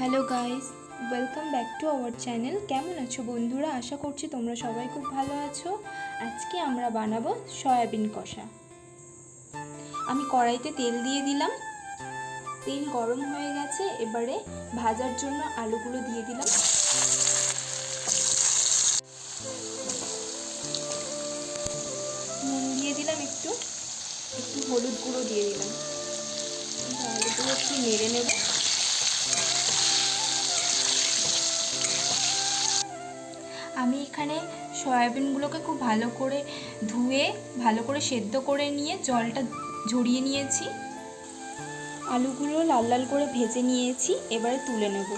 Hello guys welcome back to our channel কেমন আছো বন্ধুরা? আশা করছি তোমরা সবাই খুব ভালো আছো। আজকে আমরা বানাবো সয়াবিন কষা। আমি কড়াইতে তেল দিয়ে দিলাম। তেল গরম হয়ে গেছে। এবারে ভাজার জন্য আলুগুলো দিয়ে দিলাম। নুন দিয়ে দিলাম একটু। একটু হলুদ গুঁড়ো দিয়ে দিলাম। আলুগুলো একটু নেড়ে নেব। আমি এখানে সয়াবিনগুলোকে খুব ভালো করে ধুয়ে, ভালো করে সেদ্ধ করে নিয়ে জলটা ঝরিয়ে নিয়েছি। আলুগুলো লাল লাল করে ভেজে নিয়েছি, এবারে তুলে নেব।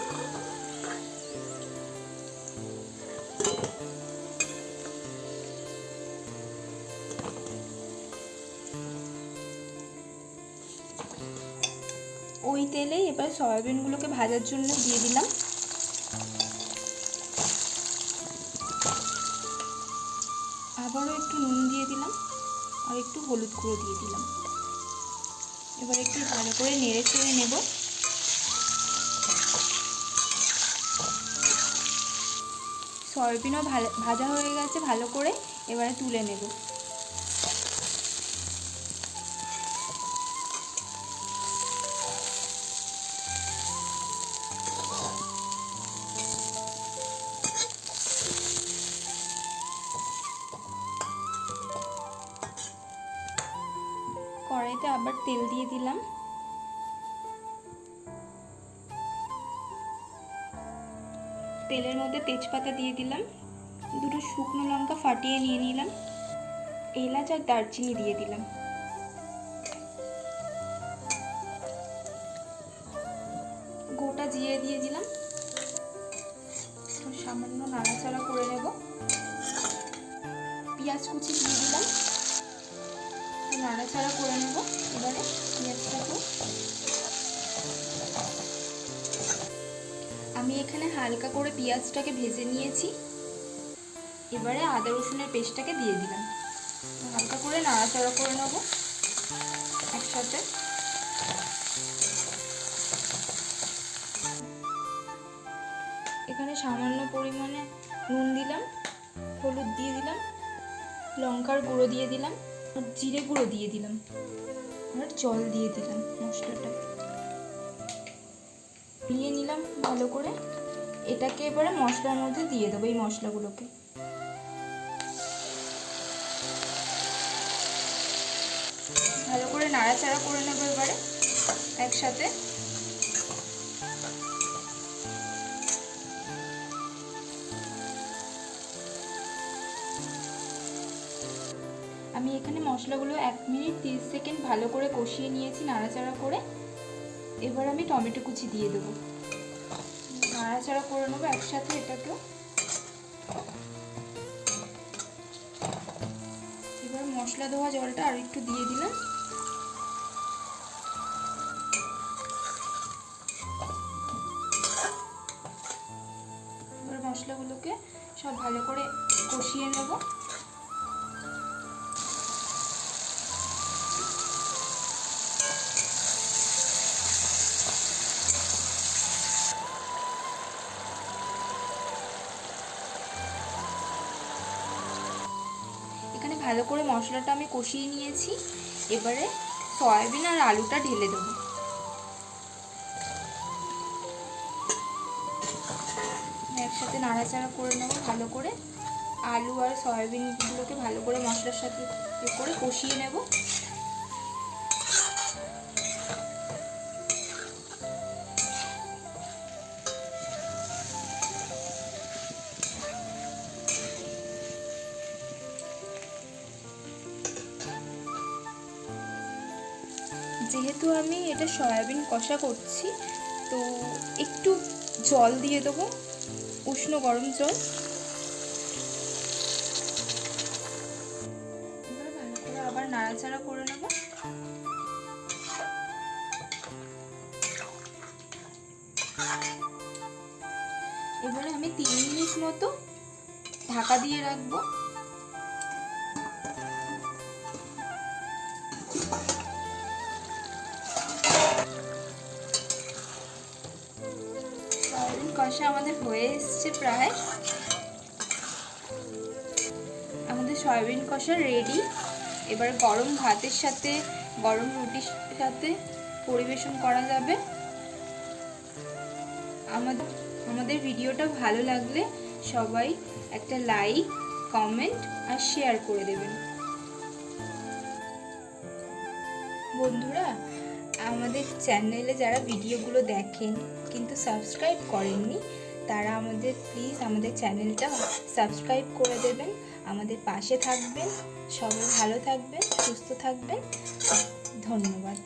ওই তেলেই এবার সয়াবিনগুলোকে ভাজার জন্য দিয়ে দিলাম। হলুদ গুঁড়ো দিয়ে দিলাম। এবার একটু ভালো করে নেড়ে চেড়ে নেব। সয়াবিনও ভাজা হয়ে গেছে, ভালো করে এবারে তুলে নেব। তেল দিয়ে দিলাম। তেলের মধ্যে তেজপাতা দিয়ে দিলাম। দুটো শুকনো লঙ্কা ফাটিয়ে নিয়ে নিলাম। এলাচ আর দারচিনি দিয়ে দিলাম। গোটা জিরে দিয়ে দিলাম। সামান্য নাড়াচাড়া করে নেব। পেঁয়াজ কুচি দিয়ে দিলাম। নাড়াচাড়া করে নেব। এবারে পেঁয়াজটাকে। আমি এখানে হালকা করে পেঁয়াজটাকে ভেজে নিয়েছি। এবারে আদা রসুনের পেস্টটাকে দিয়ে দিলাম। হালকা করে নাড়াচাড়া করে নেব একসাথে। এখানে সামান্য পরিমাণে নুন দিলাম, হলুদ দিয়ে দিলাম, লঙ্কার গুঁড়ো দিয়ে দিলাম। জিরে গুঁড়ো দিয়ে দিলাম। আর জল দিয়ে দিলাম মশলাটা। নিয়ে নিলাম ভালো করে। এটাকে এবারে মশলার মধ্যে দিয়ে দেবো এই মশলাগুলোকে। ভালো করে নাড়াচাড়া করে নেব এবারে একসাথে। আমি এখানে মশলাগুলো এক মিনিট তিরিশ সেকেন্ড ভালো করে কষিয়ে নিয়েছি, নাড়াচাড়া করে। এবার আমি টমেটো কুচি দিয়ে দেবো। নাড়াচাড়া করে নেব একসাথে এটাকেও। এবার মশলা দেওয়া জলটা আর একটু দিয়ে দিলাম। এবার মশলাগুলোকে সব ভালো করে কষিয়ে নেব। ভালো করে মশলাটা আমি কষিয়ে নিয়েছি। এবারে সয়াবিন আর আলুটা ঢেলে দেবো। একসাথে নাড়াচাড়া করে নেব ভালো করে। আলু আর সয়াবিনগুলোকে ভালো করে মশলার সাথে করে কষিয়ে নেব। যেহেতু আমি এটা সয়াবিন কষা করছি, তো একটু জল দিয়ে দেবো, উষ্ণ গরম জল। আবার নাড়াচাড়া করে নেব। এবারে আমি তিন মিনিট মতো ঢাকা দিয়ে রাখব। কষা আমাদের হয়ে এসছে প্রায়। আমাদের সয়াবিন কষা রেডি এবার গরম ভাতের সাথে, গরম রুটির সাথে পরিবেশন করা যাবে। আমাদের আমাদের ভিডিওটা ভালো লাগলে সবাই একটা লাইক কমেন্ট আর শেয়ার করে দেবেন। বন্ধুরা, আমাদের চ্যানেলে যারা ভিডিওগুলো দেখেন কিন্তু সাবস্ক্রাইব করেননি, তারা আমাদের প্লিজ আমাদের চ্যানেলটা সাবস্ক্রাইব করে দেবেন, আমাদের পাশে থাকবেন, সবাই ভালো থাকবেন, সুস্থ থাকবেন, ধন্যবাদ।